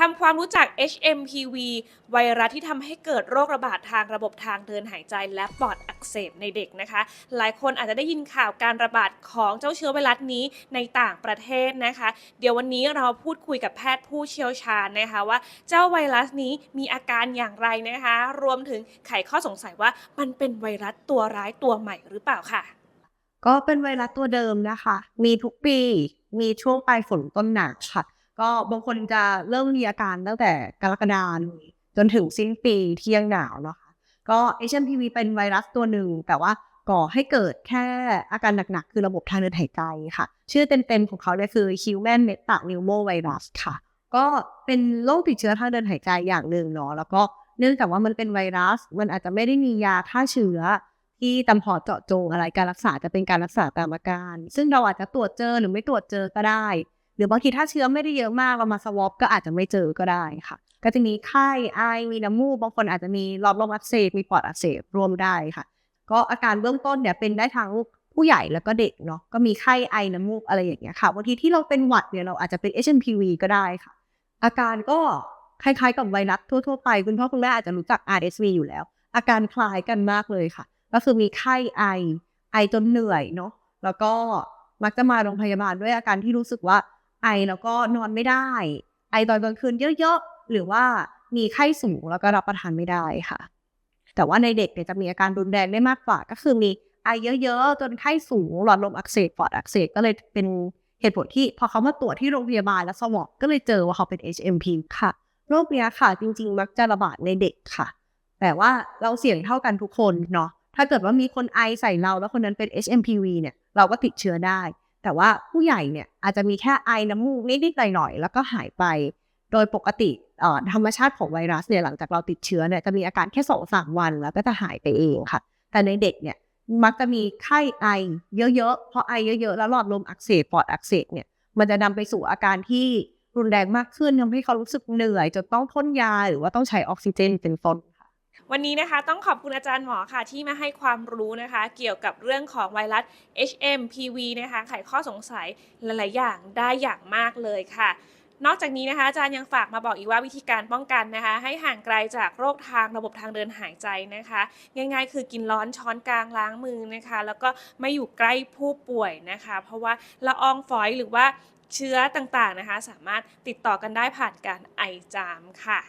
ทำความรู้จัก HMPV ไวรัสที่ทำให้เกิดโรคระบาดทางระบบทางเดินหายใจและปอดอักเสบในเด็กนะคะ หลายคนอาจจะได้ยินข่าวการระบาดของเจ้าเชื้อไวรัสนี้ในต่างประเทศนะคะ เดี๋ยววันนี้เราพูดคุยกับแพทย์ผู้เชี่ยวชาญนะคะว่าเจ้าไวรัสนี้มีอาการอย่างไรนะคะ รวมถึงไขข้อสงสัยว่ามันเป็นไวรัสตัวร้ายตัวใหม่หรือเปล่าค่ะ ก็เป็นไวรัสตัวเดิมนะคะ มีทุกปี มีช่วงปลายฝนต้นหนาวค่ะ ก็บางคนจะเริ่มมีอาการตั้งแต่กรกฎาคมจนถึงสิ้นปีที่ยังหนาวเนาะคะ ก็ HMPV เป็นไวรัสตัวหนึ่ง แต่ว่าก่อให้เกิดแค่อาการหนักๆ คือระบบทางเดินหายใจค่ะ ชื่อเต็มๆ ของเขาเนี่ยคือ Human Metapneumovirus ค่ะ ก็เป็นโรคติดเชื้อทางเดินหายใจอย่างหนึ่งเนาะแล้วก็เนื่องจากว่ามันเป็นไวรัส มันอาจจะไม่ได้มียาฆ่าเชื้อที่ตำพอเจาะจงอะไรการรักษาจะเป็นการรักษาตามอาการ ซึ่งเราอาจจะตรวจเจอหรือไม่ตรวจเจอก็ได้ รือบางทีถ้าเชื้อไม่ได้เยอะมากเรามาสวอปก็อาจจะไม่เจอก็ได้ค่ะ ก็จะมีไข้ไอมีน้ำมูกบางคนอาจจะมีหลอดลมอักเสบมีปอดอักเสบรวมได้ค่ะ ก็อาการเบื้องต้นเนี่ยเป็นได้ทั้งผู้ใหญ่แล้วก็เด็กเนาะก็มีไข้ไอน้ำมูกอะไรอย่างเงี้ยค่ะบางทีที่เราเป็นหวัดเนี่ยเราอาจจะเป็น HMPV ก็ได้ค่ะ อาการก็คล้ายๆกับไวรัสทั่วๆไป คุณพ่อคุณแม่อาจจะรู้จัก RSV อยู่แล้ว อาการคล้ายกันมากเลยค่ะ ก็คือมีไข้ไอ ไอจนเหนื่อยเนาะแล้วก็มักจะมาโรงพยาบาลด้วยอาการที่รู้สึกว่า ไอแล้วก็นอนไม่ได้ ไอตอนกลางคืนเยอะๆ หรือว่ามีไข้สูงแล้วก็รับประทานไม่ได้ค่ะ แต่ว่าในเด็กเนี่ยจะมีอาการรุนแรงได้มากกว่า ก็คือมีไอเยอะๆ จนไข้สูงหลอดลมอักเสบปอดอักเสบก็เลยเป็นเหตุผลที่พอเขามาตรวจที่โรงพยาบาลแล้วสวอปก็เลยเจอว่าเขาเป็น HMP ค่ะ โรคเนี้ยค่ะ จริง ๆ มักจะระบาดในเด็กค่ะ แต่ว่าเราเสี่ยงเท่ากันทุกคนเนาะถ้าเกิดว่ามีคนไอใส่เราแล้วคนนั้นเป็น HMPV เนี่ยเราก็ติดเชื้อได้ แต่ว่าผู้ใหญ่เนี่ยอาจจะมีแค่ไอน้ำมูกนิดๆหน่อยๆแล้วก็หายไป โดยปกติธรรมชาติของไวรัสเนี่ยหลังจากเราติดเชื้อเนี่ยจะมีอาการแค่สองสามวันแล้วก็จะหายไปเองค่ะ แต่ในเด็กเนี่ยมักจะมีไข้ไอเยอะๆ เพอไอเยอะๆ แล้วหลอดลมอักเสบปอดอักเสบเนี่ยมันจะนำไปสู่อาการที่รุนแรงมากขึ้นทำให้เขารู้สึกเหนื่อยจนต้องพ่นยาหรือว่าต้องใช้ออกซิเจนเป็นต้น วันนี้นะคะต้องขอบคุณอาจารย์หมอค่ะที่มาให้ความรู้นะคะ เกี่ยวกับเรื่องของไวรัส HMPV นะคะไขข้อสงสัยหลายๆอย่างได้อย่างมากเลยค่ะ นอกจากนี้นะคะอาจารย์ยังฝากมาบอกอีกว่าวิธีการป้องกันนะคะ ให้ห่างไกลจากโรคทางระบบทางเดินหายใจนะคะ ง่ายๆ คือกินร้อนช้อนกลางล้างมือนะคะ แล้วก็ไม่อยู่ใกล้ผู้ป่วยนะคะ เพราะว่าละอองฝอยหรือว่าเชื้อต่างๆนะคะ สามารถติดต่อกันได้ผ่านการไอจามค่ะ